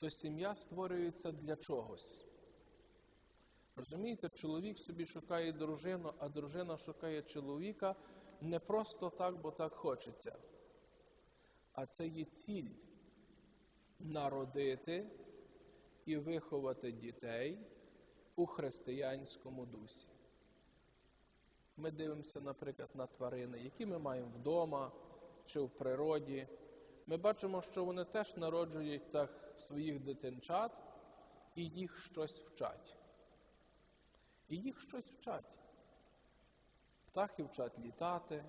то сім'я створюється для чогось. Розумієте, чоловік собі шукає дружину, а дружина шукає чоловіка не просто так, бо так хочеться. А це є ціль народити і виховати дітей у християнському дусі. Ми дивимося, наприклад, на тварини, які ми маємо вдома чи в природі. Ми бачимо, що вони теж народжують так своїх дитинчат і їх щось вчать. І їх щось вчать. Птахи вчать літати,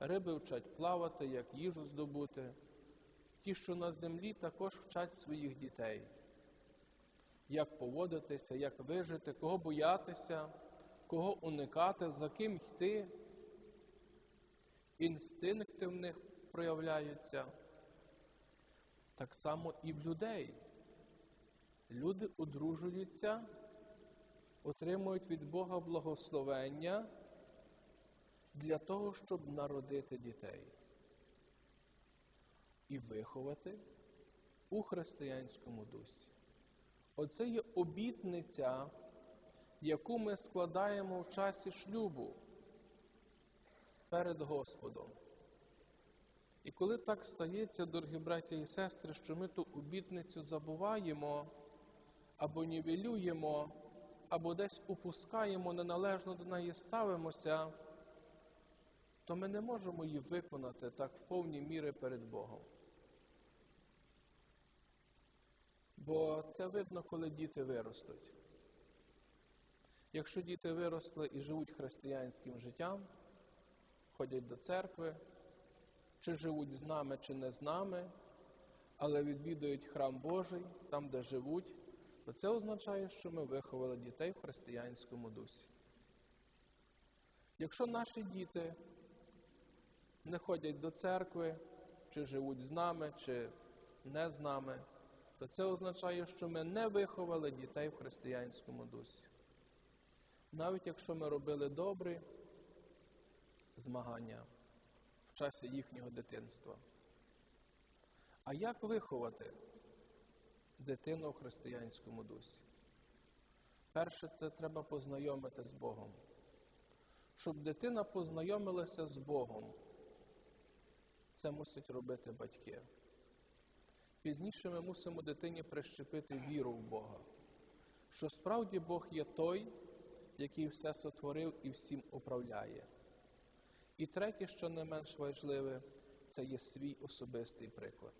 риби вчать плавати, як їжу здобути. Ті, що на землі, також вчать своїх дітей, як поводитися, як вижити, кого боятися, кого уникати, за ким йти. Інстинкти в них проявляються. Так само і в людей. Люди одружуються, отримують від Бога благословення для того, щоб народити дітей і виховати у християнському дусі. Оце є обітниця, яку ми складаємо в часі шлюбу перед Господом. Коли так стається, дорогі браті і сестри, що ми ту обітницю забуваємо або нівелюємо, або десь упускаємо, неналежно до неї ставимося, то ми не можемо її виконати так в повній мірі перед Богом. Бо це видно, коли діти виростуть. Якщо діти виросли і живуть християнським життям, ходять до церкви, чи живуть з нами, чи не з нами, але відвідують храм Божий там, де живуть, то це означає, що ми виховали дітей в християнському дусі. Якщо наші діти не ходять до церкви, чи живуть з нами, чи не з нами, то це означає, що ми не виховали дітей в християнському дусі. Навіть якщо ми робили добрі змагання часі їхнього дитинства. А як виховати дитину в християнському дусі? Перше, це треба познайомити з Богом. Щоб дитина познайомилася з Богом, це мусять робити батьки. Пізніше ми мусимо дитині прищепити віру в Бога, що справді Бог є той, який все сотворив і всім управляє. І третє, що не менш важливе, це є свій особистий приклад.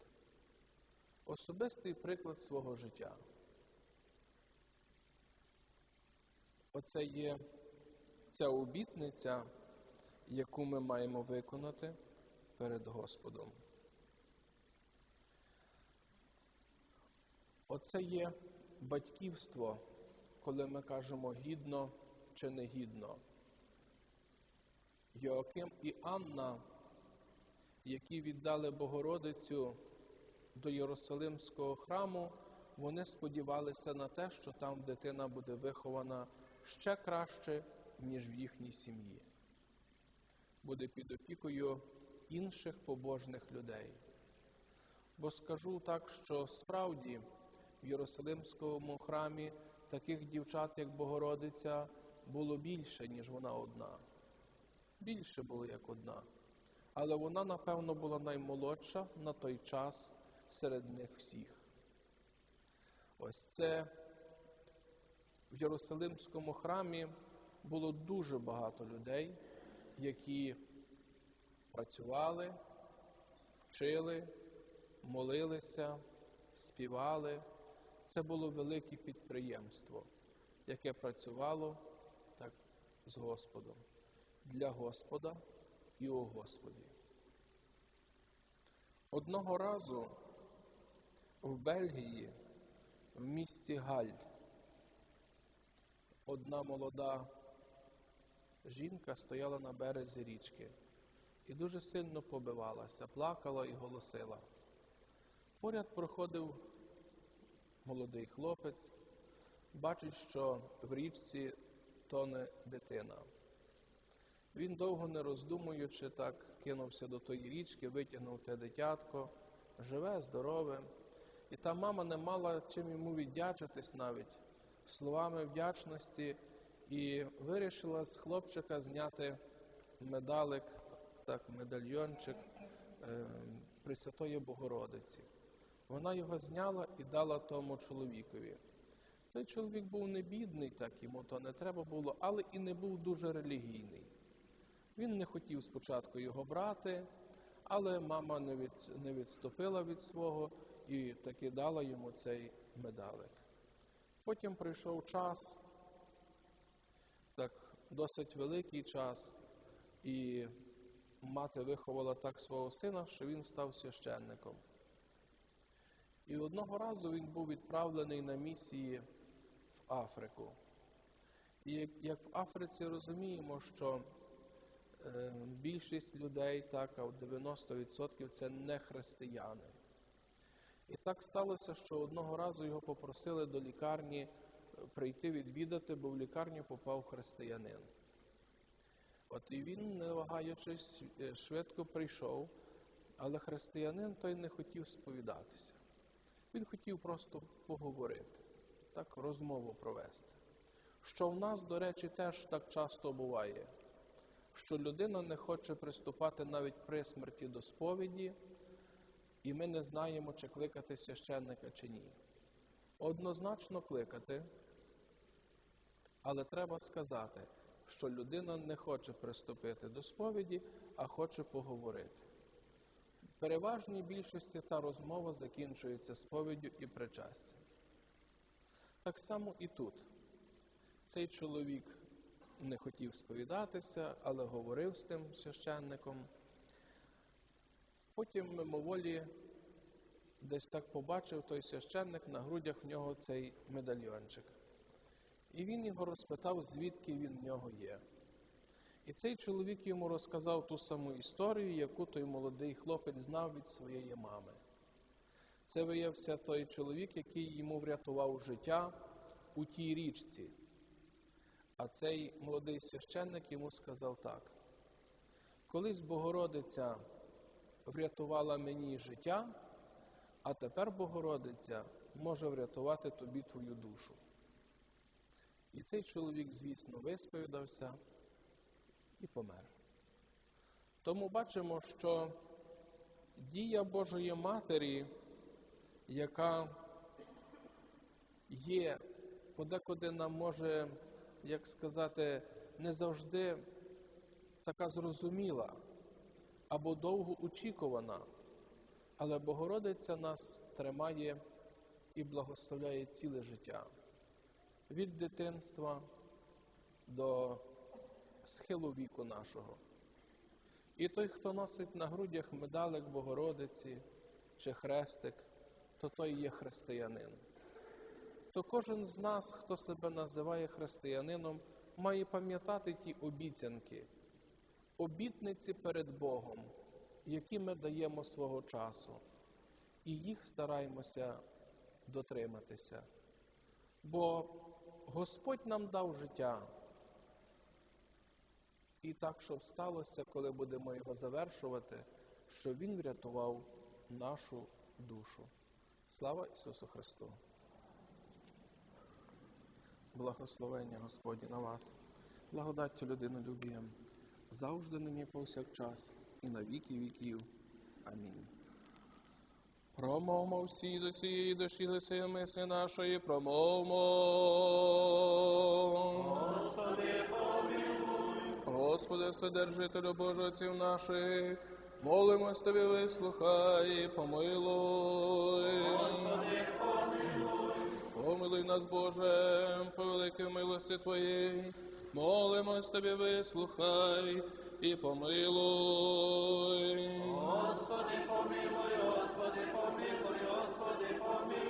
Особистий приклад свого життя. Оце є ця обітниця, яку ми маємо виконати перед Господом. Оце є батьківство, коли ми кажемо гідно чи негідно. Йоаким і Анна, які віддали Богородицю до Єрусалимського храму, вони сподівалися на те, що там дитина буде вихована ще краще, ніж в їхній сім'ї. Буде під опікою інших побожних людей. Бо скажу так, що справді в Єрусалимському храмі таких дівчат, як Богородиця, було більше, ніж вона одна. Більше було як одна. Але вона, напевно, була наймолодша на той час серед них всіх. Ось це в Єрусалимському храмі було дуже багато людей, які працювали, вчили, молилися, співали. Це було велике підприємство, яке працювало так з Господом, для Господа і у Господі. Одного разу в Бельгії, в місті Галь, одна молода жінка стояла на березі річки і дуже сильно побивалася, плакала і голосила. Поряд проходив молодий хлопець, бачить, що в річці тоне дитина. Він довго не роздумуючи, так кинувся до тої річки, витягнув те дитятко, живе, здорове. І та мама не мала чим йому віддячитись навіть словами вдячності, і вирішила з хлопчика зняти медалик, так, медальйончик е, Пресвятої Богородиці. Вона його зняла і дала тому чоловікові. Той чоловік був не бідний, так йому то не треба було, але і не був дуже релігійний. Він не хотів спочатку його брати, але мама не, від, не відступила від свого і таки дала йому цей медалик. Потім прийшов час, так досить великий час, і мати виховала так свого сина, що він став священником. І одного разу він був відправлений на місії в Африку. І як в Африці розуміємо, що більшість людей, так, а 90% це не християни. І так сталося, що одного разу його попросили до лікарні е, прийти відвідати, бо в лікарню попав християнин. От і він, не вагаючись, е, швидко прийшов, але християнин той не хотів сповідатися. Він хотів просто поговорити, так, розмову провести. Що в нас, до речі, теж так часто буває, що людина не хоче приступати навіть при смерті до сповіді, і ми не знаємо, чи кликати священника чи ні. Однозначно кликати, але треба сказати, що людина не хоче приступити до сповіді, а хоче поговорити. В переважній більшості та розмова закінчується сповіддю і причастям. Так само і тут. Цей чоловік не хотів сповідатися, але говорив з тим священником. Потім мимоволі десь так побачив той священник на грудях в нього цей медальйончик. І він його розпитав, звідки він в нього є. І цей чоловік йому розказав ту саму історію, яку той молодий хлопець знав від своєї мами. Це виявився той чоловік, який йому врятував життя у тій річці. А цей молодий священник йому сказав так: колись Богородиця врятувала мені життя, а тепер Богородиця може врятувати тобі твою душу. І цей чоловік, звісно, висповідався і помер. Тому бачимо, що дія Божої Матері, яка є, подекуди нам може, як сказати, не завжди така зрозуміла або довго очікувана, але Богородиця нас тримає і благословляє ціле життя від дитинства до схилу віку нашого. І той, хто носить на грудях медалик Богородиці чи хрестик, то той є християнин. То кожен з нас, хто себе називає християнином, має пам'ятати ті обіцянки, обітниці перед Богом, які ми даємо свого часу, і їх стараємося дотриматися. Бо Господь нам дав життя. І так, щоб сталося, коли будемо його завершувати, що Він врятував нашу душу. Слава Ісусу Христу! Благословення Господі на вас, благодаттю людинолюбієм, завжди нині повсякчас і на віки віків. Амінь. Промовмо всі з усієї душі лиси мислі нашої, промовмо. Господи, помилуй, Господи, Вседержителю Божий отців наших, молимось Тобі, вислухай, помилуй. Господи, помилуй, Помилуй нас, Боже, по великій милості Твоїй, молимось Тобі, вислухай і помилуй. Господи, помилуй, Господи, помилуй, Господи, помилуй.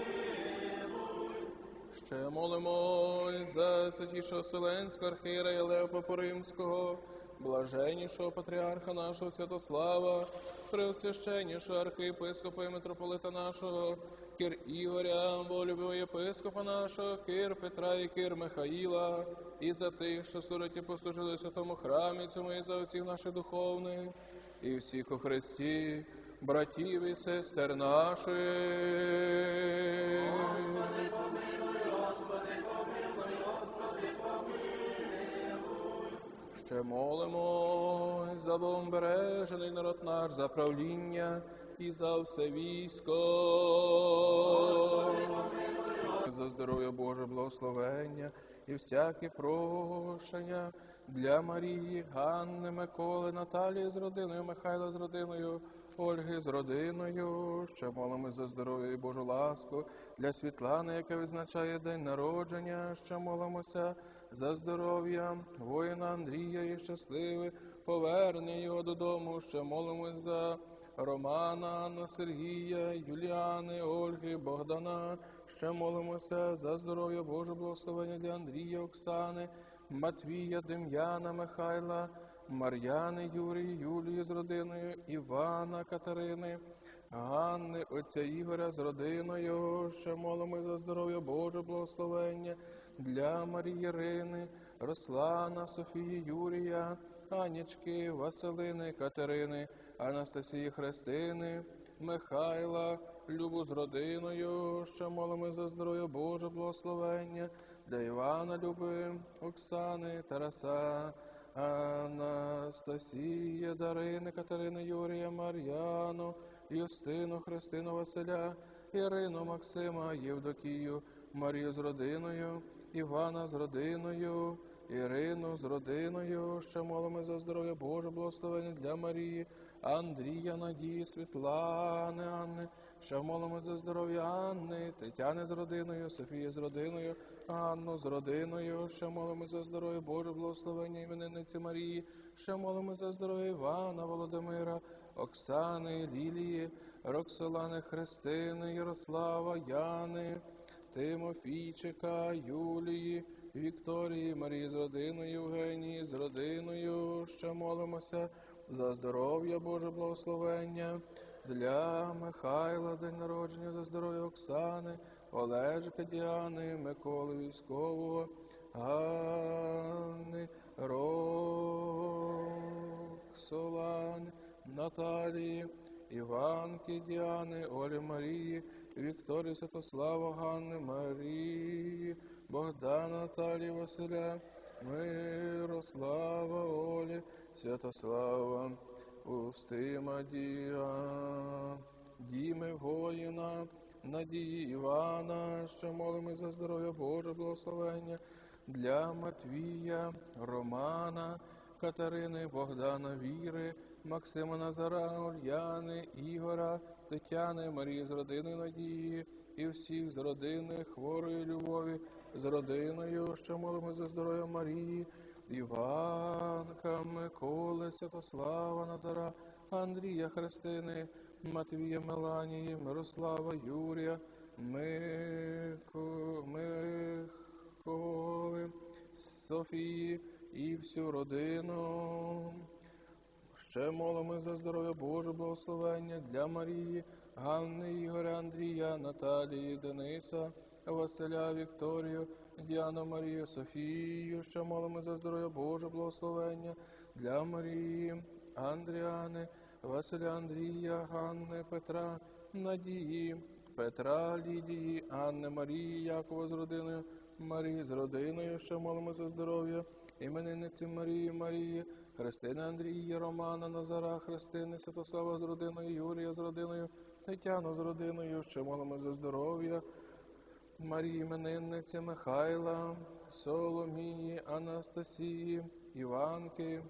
Ще молимось за святішого Вселенського архієрея Леопа Поримського, блаженнішого патріарха нашого Святослава, преосвященнішого архієпископа і митрополита нашого, кір Ігоря, волюбого єпископа нашого, кір Петра і кір Михаїла, і за тих, що стороті послужили святому храмі цьому, і за усіх наших духовних, і всіх у Христі, братів і сестер наших. Господи, помилуй, Ще молимо за бомбережений народ наш, за правління і за все військо. За здоров'я Боже, благословення і всяке прошення для Марії, Ганни, Миколи, Наталії з родиною, Михайла з родиною, Ольги з родиною. Ще молимо за здоров'я і Божу ласку для Світлани, яка відзначає день народження. Ще молимося за здоров'я воїна Андрія і щасливе повернення його додому. Ще молимось за Романа, Анну, Сергія, Юліани, Ольги, Богдана. Ще молимося за здоров'я Боже благословення для Андрія, Оксани, Матвія, Дем'яна, Михайла, Мар'яни, Юрії, Юлії з родиною, Івана, Катерини. Ганни, отця Ігоря з родиною, ще молимо за здоров'я Боже благословення для Марії Ірини, Руслана, Софії, Юрія, Анічки, Василини, Катерини, Анастасії Христини, Михайла, Любу з родиною, ще молимо за здоров'я Боже благословення для Івана Люби, Оксани, Тараса, Анастасія, Дарини, Катерини, Юрія, Мар'яну, Юстину, Христину, Василя, Ірину, Максима, Євдокію, Марію з родиною, Івана з родиною, Ірину з родиною, ще молимо за здоров'я Боже, благословення для Марії, Андрія, Надії, Світлани, Анни, ще молимо за здоров'я Анни, Тетяни з родиною, Софії з родиною, Анну з родиною, ще молимо за здоров'я Боже, благословення іменинниці Марії, ще молимо за здоров'я Івана, Володимира, Оксани, Лілії, Роксолани, Христини, Ярослава, Яни, Тимофійчика, Юлії, Вікторії, Марії з родиною, Євгенії, з родиною, ще молимося за здоров'я Боже благословення для Михайла, день народження, за здоров'я Оксани, Олежика Діани, Миколи Військового, Ганни, Роксолани, Наталії, Іванки Діани, Олі Марії, Вікторії Святослава, Ганни, Марії, Богдана, Наталії, Василя, Мирослава, Олі, Святослава, Устима Дія, Діми воїна, Надії Івана, що молимо за здоров'я Боже благословення для Матвія, Романа, Катерини, Богдана, Віри, Максима Назара, Ульяни, Ігора, Тетяни, Марії з родиною Надії і всіх з родини хворої любові, з родиною, що молимо за здоров'я Марії, Іванка, Миколи, Святослава, Назара, Андрія Христини, Матвія Меланії, Мирослава, Юрія, Мико, Миколи, Софії і всю родину. Ще молимо за здоров'я Боже благословення для Марії, Ганни, Ігоря, Андрія, Наталії, Дениса, Василя, Вікторію, Діану, Марію, Софію. Ще молимо за здоров'я Боже благословення для Марії, Андріани, Василя, Андрія, Ганни, Петра, Надії, Петра, Лідії, Анни, Марії, Якова з родиною, Марії з родиною. Ще молимо за здоров'я іменинниці Марії, Марії, Христини Андрії, Романа, Назара, Христини, Святослава з родиною, Юрія з родиною, Тетяну з родиною, ще молимо за здоров'я Марії, іменинниці Михайла, Соломії, Анастасії, Іванки,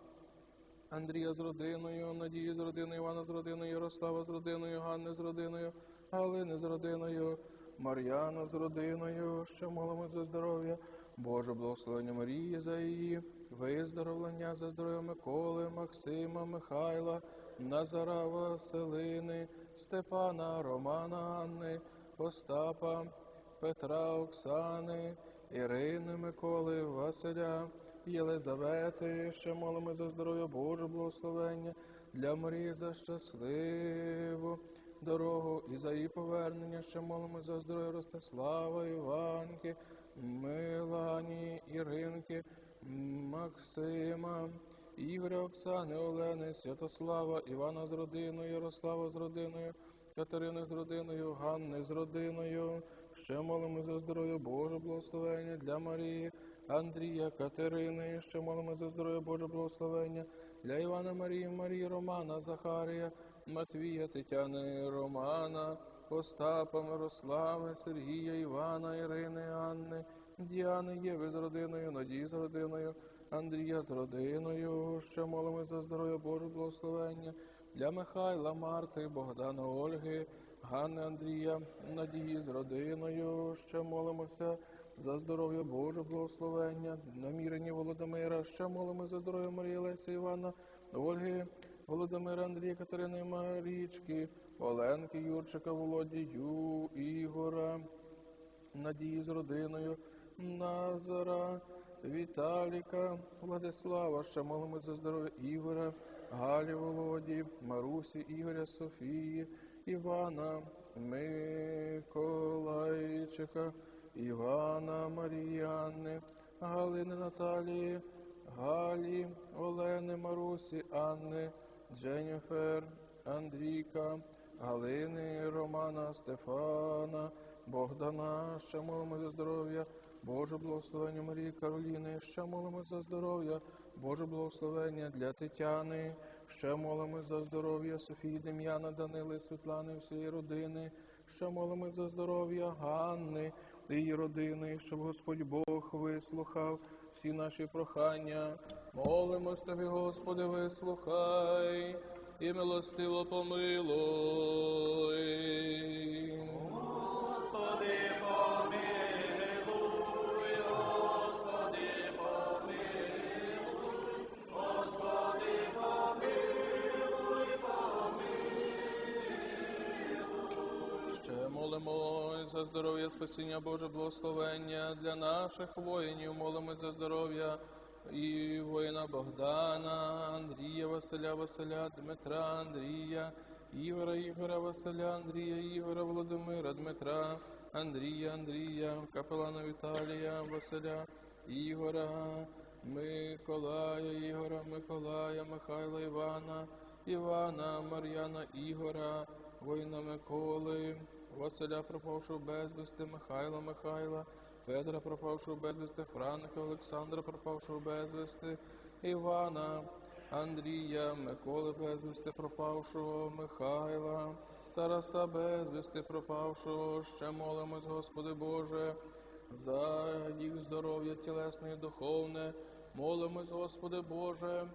Андрія з родиною, Надії з родиною, Івана з родиною, Ярослава з родиною, Ганни з родиною, Галини з родиною, Мар'яна з родиною, що молимо за здоров'я, Боже благословення Марії за її, виздоровлення за здоров'я Миколи, Максима, Михайла, Назара, Василини, Степана, Романа, Анни, Остапа, Петра, Оксани, Ірини, Миколи, Василя, Єлизавети, ще молимо за здоров'я Боже благословення для Марії за щасливу дорогу і за її повернення, ще молимо за здоров'я Ростислава, Іванки, Милані, Іринки, Максима, Ігоря, Оксани, Олени, Святослава, Івана з родиною, Ярослава з родиною, Катерини з родиною, Ганни з родиною. Ще молимо за здоров'я Боже благословення для Марії, Андрія, Катерини. Ще молимо за здоров'я Боже благословення для Івана Марії, Марії, Романа, Захарія, Матвія, Тетяни, Романа, Остапа, Мирослави, Сергія, Івана, Ірини, Анни, Діани, Єви з родиною, Надії з родиною, Андрія з родиною. Ще молимо за здоров'я Боже благословення для Михайла, Марти, Богдана, Ольги, Ганни, Андрія, Надії з родиною. Ще молимося за здоров'я Боже благословення, намірені Володимира. Ще молимо за здоров'я Марії Лесі Івана, Ольги, Володимира, Андрія, Катерини, Марічки, Оленки, Юрчика, Володію, Ігора, Надії з родиною, Назара, Віталіка, Владислава. Ще молимо за здоров'я Ігора, Галі, Володі, Марусі, Ігоря, Софії, Івана, Миколайчика, Івана, Маріяни, Галини Наталії, Галі, Олени, Марусі, Анни, Дженніфер, Андрійка, Галини, Романа, Стефана, Богдана, ще молимо за здоров'я, Боже благословення Марії Кароліни, ще молимо за здоров'я, Боже благословення для Тетяни, ще молимо за здоров'я Софії, Дем'яна, Данили, Світлани, всієї родини, ще молимо за здоров'я Ганни і її родини, щоб Господь Бог вислухав всі наші прохання. Молимось тобі, Господи, вислухай і милостиво помилуй. Молимось за здоров'я, спасіння Боже, благословення для наших воїнів. Молимось за здоров'я і воїна Богдана, Андрія, Василя, Василя, Дмитра, Андрія, Ігора, Ігора, Василя, Андрія, Ігора, Володимира, Дмитра, Андрія, Андрія, капелана Віталія, Василя, Ігора, Миколая, Ігора, Миколая, Михайла, Івана, Івана, Мар'яна, Ігора, воїна Миколи, Василя, пропавшого безвісти, Михайла, Михайла, Федора, пропавшого безвісти, Франка, Олександра, пропавшого безвісти, Івана, Андрія, Миколи безвісти, пропавшого, Михайла, Тараса безвісти, пропавшого, ще молимось, Господи Боже, за їх здоров'я тілесне і духовне. Молимось, Господи Боже,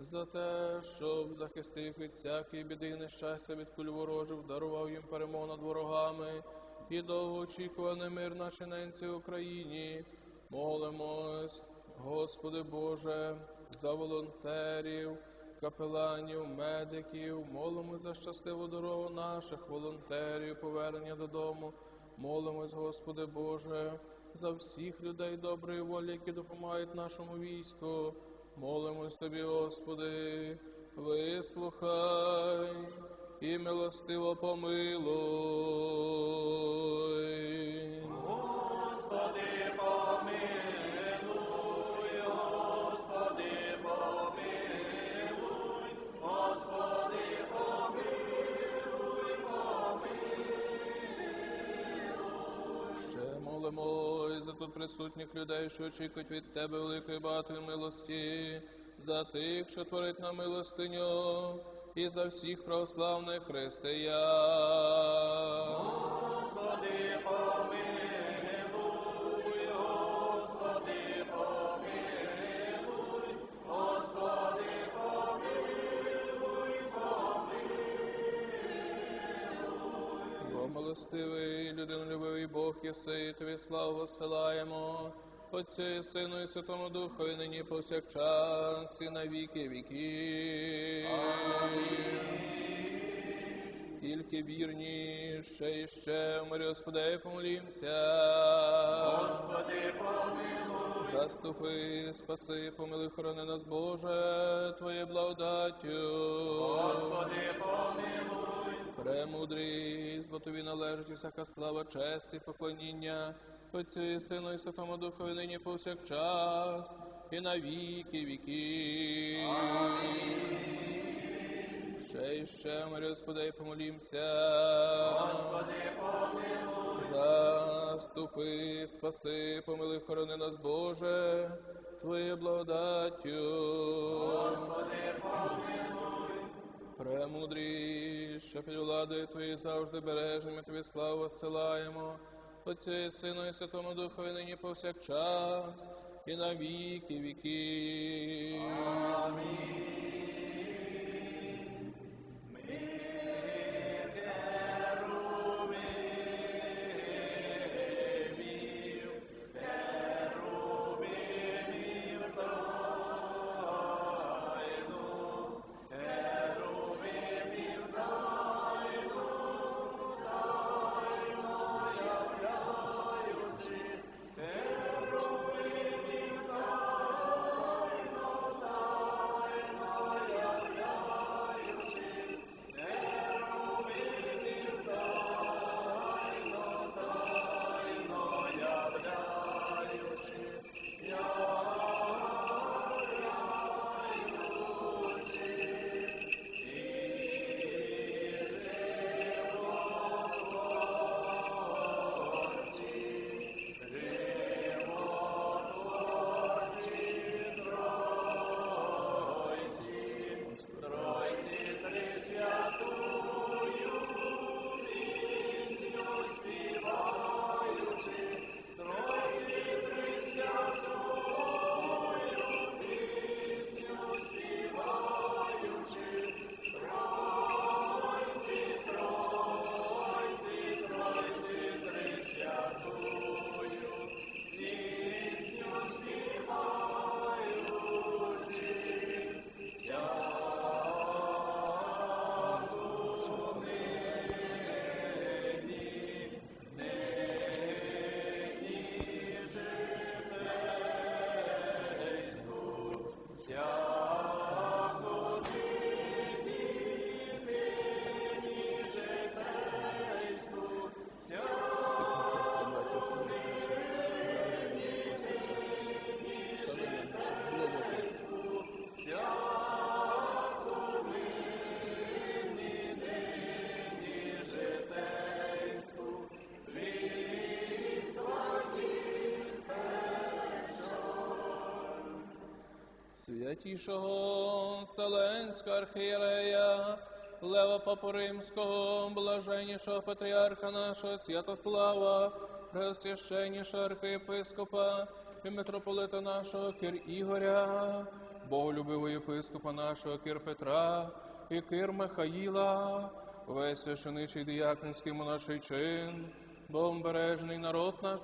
за те, щоб захистив від всякої біди нещастя від куль ворожих, дарував їм перемогу над ворогами і довгоочікуваний мир нашій ненці Україні. Молимось, Господи Боже, за волонтерів, капеланів, медиків, молимось за щасливу дорогу наших волонтерів, повернення додому. Молимось, Господи Боже, за всіх людей доброї волі, які допомагають нашому війську. Молимось Тобі, Господи, вислухай і милостиво помилуй. Господи, помилуй, Господи, помилуй, Господи, помилуй, Ще молимось за тут присутніх людей, що очікують від Тебе великої багатої милості, за тих, що творить на милостиню, і за всіх православних християн. Милостивий, людинолюбивий Бог єси, тобі славу посилаємо. Отцю і Сину і Святому Духу, і нині повсякчас, і на віки віки. Тільки вірні, ще і ще, мирі Господи, помолімся. Господи, помилуй, Заступи, спаси, помилуй, хорони нас, Боже, Твоєю благодаттю. Господи, помилуй, Премудрість, бо тобі належить всяка слава, честь і поклоніння, Отцю і Сину і Святому Духу, і нині повсякчас, і на віки віки. Ще і ще, ми, Господи, помолімся. Господи, помилуй, Заступи, спаси, помили, хорони нас, Боже, Твоєю благодаттю. Господи, помилуй, Премудрі, що під владою Твої завжди бережними Тобі славу силаємо, Отцю Сину і Святому Духові нині повсякчас, і на віки віки. Святішого Вселенського архієрея, Лева Римського, блаженнішого патріарха нашого Святослава, преосвященнішого архієпископа і митрополита нашого Кир Ігоря, боголюбивого єпископа нашого Кир Петра і Кир Михаїла, весь священичий діяконський монаший чин, Богом бережний народ наш